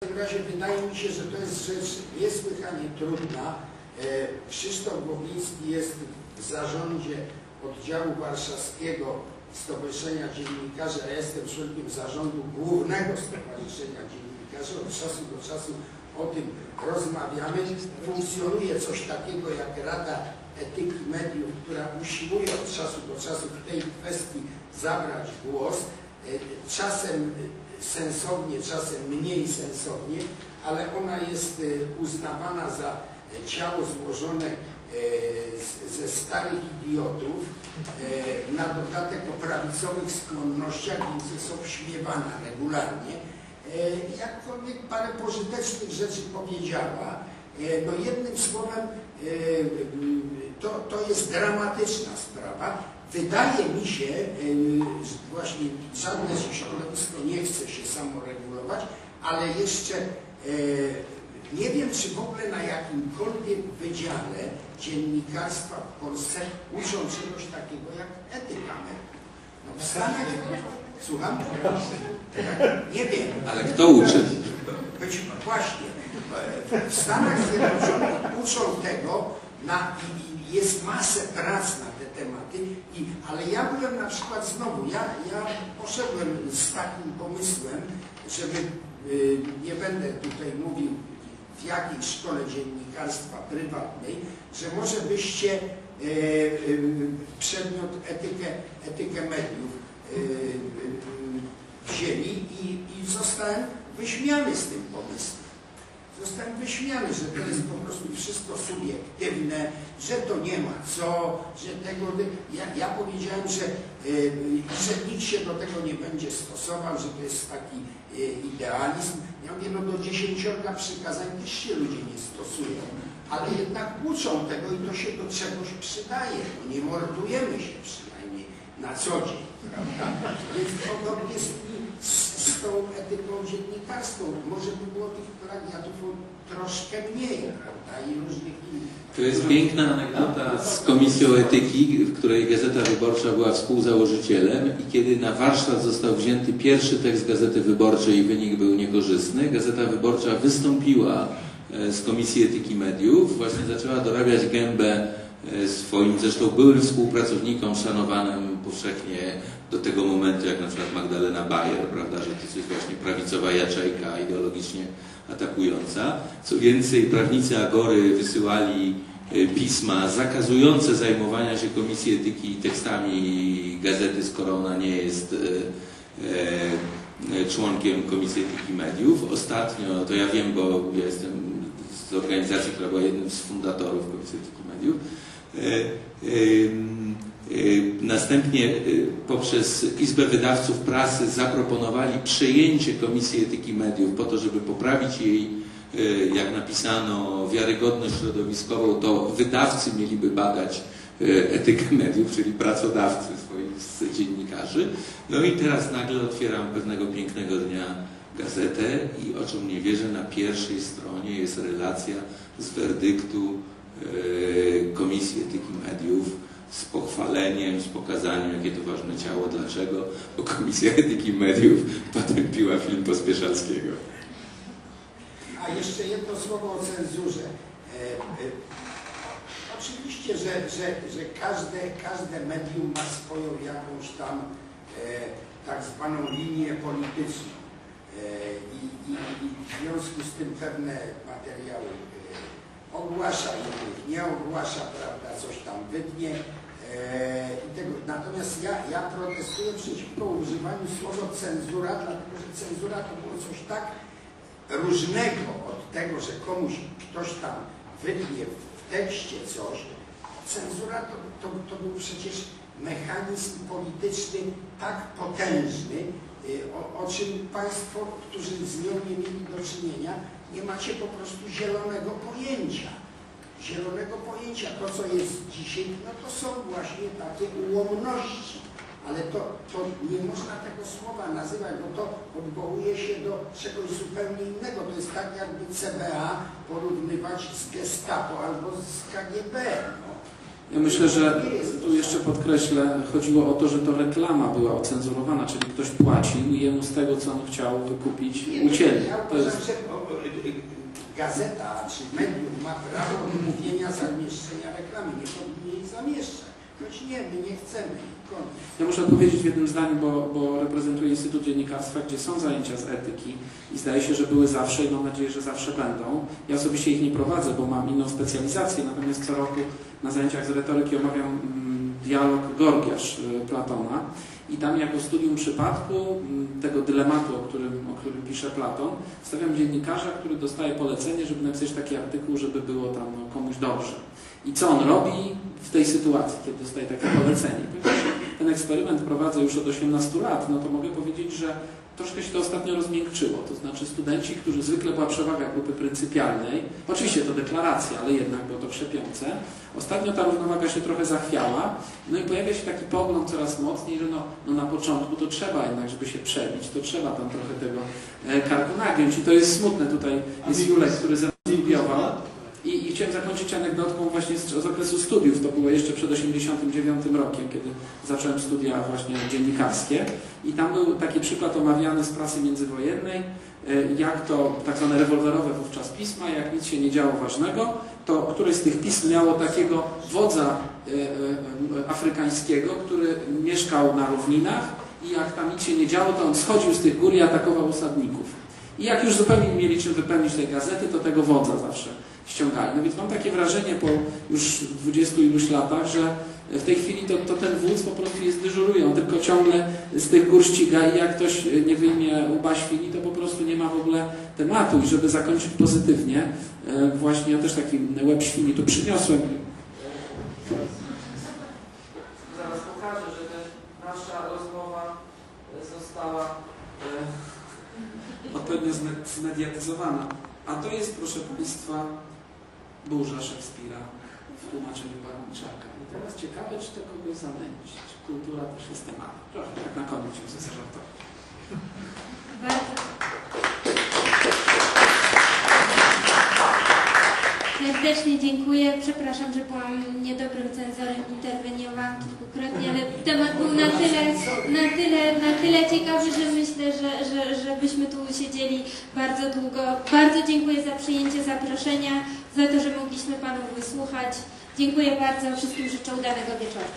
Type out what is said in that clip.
W każdym razie wydaje mi się, że to jest rzecz niesłychanie trudna. E, Krzysztof Bobiński jest w zarządzie oddziału warszawskiego Stowarzyszenia Dziennikarzy, a jestem członkiem zarządu głównego Stowarzyszenia Dziennikarzy. Od czasu do czasu o tym rozmawiamy. Funkcjonuje coś takiego jak Rada Etyki Mediów, która usiłuje od czasu do czasu w tej kwestii zabrać głos. E, Czasem sensownie, czasem mniej sensownie, ale ona jest e, uznawana za ciało złożone e, ze starych idiotów, e, na dodatek o prawicowych skłonnościach, więc jest obśmiewana regularnie. E, Jakkolwiek parę pożytecznych rzeczy powiedziała, no jednym słowem to, to jest dramatyczna sprawa. Wydaje mi się, właśnie żadne środowisko nie chce się samoregulować, ale jeszcze yy, nie wiem, czy w ogóle na jakimkolwiek wydziale dziennikarstwa w Polsce uczą czegoś takiego jak etyka. No w Stanach, słucham? Nie wiem. Ale kto uczy? Być właśnie. W Stanach Zjednoczonych uczą tego, na, jest masę prac na tematy, i, ale ja byłem na przykład znowu, ja, ja poszedłem z takim pomysłem, żeby, y, nie będę tutaj mówił w jakiej szkole dziennikarstwa prywatnej, że może byście y, y, przedmiot etykę, etykę mediów y, y, wzięli i, i zostałem wyśmiany z tym pomysłem. Zostałem wyśmiany, że to jest po prostu wszystko subiektywne, że to nie ma co, że tego... Ja, ja powiedziałem, że, y, że nikt się do tego nie będzie stosował, że to jest taki y, idealizm. Ja mówię, no do dziesięciorga przykazań też się ludzie nie stosują, ale jednak uczą tego i to się do czegoś przydaje. No nie mordujemy się przynajmniej na co dzień, prawda? Więc z, z, z tą etyką dziennikarską. Może by było tych plagiatów troszkę mniej, prawda? I różnych innych. To jest piękna anegdota z Komisją Etyki, w której Gazeta Wyborcza była współzałożycielem i kiedy na warsztat został wzięty pierwszy tekst Gazety Wyborczej i wynik był niekorzystny, Gazeta Wyborcza wystąpiła e, z Komisji Etyki Mediów, właśnie zaczęła dorabiać gębę e, swoim zresztą byłym współpracownikom szanowanym powszechnie do tego momentu, jak na przykład Magdalena Bayer, prawda, że to jest właśnie prawicowa jaczejka ideologicznie atakująca. Co więcej, prawnicy Agory wysyłali e, pisma zakazujące zajmowania się Komisji Etyki tekstami gazety, skoro ona nie jest e, e, członkiem Komisji Etyki Mediów. Ostatnio, to ja wiem, bo ja jestem z organizacji, która była jednym z fundatorów Komisji Etyki Mediów. E, Następnie e, poprzez Izbę Wydawców Prasy zaproponowali przejęcie Komisji Etyki Mediów po to, żeby poprawić jej, e, jak napisano, wiarygodność środowiskową, to wydawcy mieliby badać etykę mediów, czyli pracodawcy swoich dziennikarzy. No i teraz nagle otwieram pewnego pięknego dnia gazetę i o czym nie wierzę, na pierwszej stronie jest relacja z werdyktu Komisji Etyki Mediów z pochwaleniem, z pokazaniem, jakie to ważne ciało. Dlaczego? Bo Komisja Etyki Mediów potępiła film Pospieszalskiego. A jeszcze jedno słowo o cenzurze. E, e, oczywiście, że, że, że każde, każde medium ma swoją jakąś tam e, tak zwaną linię polityczną. E, i, i, I w związku z tym pewne materiały e, ogłasza, innych nie ogłasza, prawda, coś tam wytnie. E. Natomiast ja, ja protestuję przeciwko używaniu słowa cenzura, dlatego że cenzura to było coś tak różnego od tego, że komuś ktoś tam wytnie w tekście coś, cenzura to, to, to był przecież mechanizm polityczny tak potężny, y, o, o czym Państwo, którzy z nią nie mieli do czynienia, nie macie po prostu zielonego pojęcia. Zielonego pojęcia. To, co jest dzisiaj, no to są właśnie takie ułomności. Ale to, to nie można tego słowa nazywać, bo to odwołuje się do czegoś zupełnie innego. To jest tak, jakby CBA porównywać z Gestapo albo z KGB. No. Ja myślę, że tu jeszcze podkreślę, chodziło o to, że to reklama była ocenzurowana, czyli ktoś płacił i jemu z tego, co on chciał wykupić, ucięli. To jest, gazeta czy medium ma prawo odmówienia zamieszczenia reklamy. Nie powinien jej zamieszczać. Choć nie, my nie chcemy koniec. ja muszę powiedzieć w jednym zdaniu, bo, bo reprezentuję Instytut Dziennikarstwa, gdzie są zajęcia z etyki i zdaje się, że były zawsze i mam nadzieję, że zawsze będą. Ja osobiście ich nie prowadzę, bo mam inną specjalizację, natomiast co roku na zajęciach z retoryki omawiam mm, dialog Gorgiasz y, Platona i tam jako studium przypadku mm, tego dylematu, o którym, o którym pisze Platon, stawiam dziennikarza, który dostaje polecenie, żeby napisać taki artykuł, żeby było tam no, komuś dobrze. I co on robi w tej sytuacji, kiedy dostaje takie polecenie? Eksperyment prowadzę już od 18 lat, no to mogę powiedzieć, że troszkę się to ostatnio rozmiękczyło. To znaczy studenci, którzy zwykle była przewaga grupy pryncypialnej, oczywiście to deklaracja, ale jednak było to krzepiące, ostatnio ta równowaga się trochę zachwiała, no i pojawia się taki pogląd coraz mocniej, że no, no na początku to trzeba jednak, żeby się przebić, to trzeba tam trochę tego e, karku nagiąć i to jest smutne. Tutaj jest Julek, który studiował. I, I chciałem zakończyć anegdotką właśnie z, z okresu studiów. To było jeszcze przed 89 rokiem, kiedy zacząłem studia właśnie dziennikarskie. I tam był taki przykład omawiany z prasy międzywojennej, e, jak to tak zwane rewolwerowe wówczas pisma, jak nic się nie działo ważnego, to któreś z tych pism miało takiego wodza e, e, afrykańskiego, który mieszkał na równinach i jak tam nic się nie działo, to on schodził z tych gór i atakował osadników. I jak już zupełnie nie mieli czym wypełnić tej gazety, to tego wodza zawsze ściągali. No więc mam takie wrażenie po już dwudziestu iluś latach, że w tej chwili to, to ten wódz po prostu jest dyżuruje, on tylko ciągle z tych gór ściga i jak ktoś nie wyjmie łba świni, to po prostu nie ma w ogóle tematu. I żeby zakończyć pozytywnie, e, właśnie ja też taki łeb świni tu przyniosłem. Zaraz pokażę, że nasza rozmowa została odpowiednio zme- zmediatyzowana. A to jest, proszę Państwa, burza Szekspira w tłumaczeniu Barniczaka. I teraz ciekawe, czy to kogoś zamęczyć. Kultura też jest tematem. Trochę tak na koniec się zażartować. Serdecznie dziękuję. Przepraszam, że byłam niedobrym cenzorem, interweniowałam kilkukrotnie, ale temat był na tyle, na tyle, na tyle ciekawy, że myślę, że, że, że byśmy tu siedzieli bardzo długo. Bardzo dziękuję za przyjęcie zaproszenia, za to, że mogliśmy Panów wysłuchać. Dziękuję bardzo. Wszystkim życzę udanego wieczoru.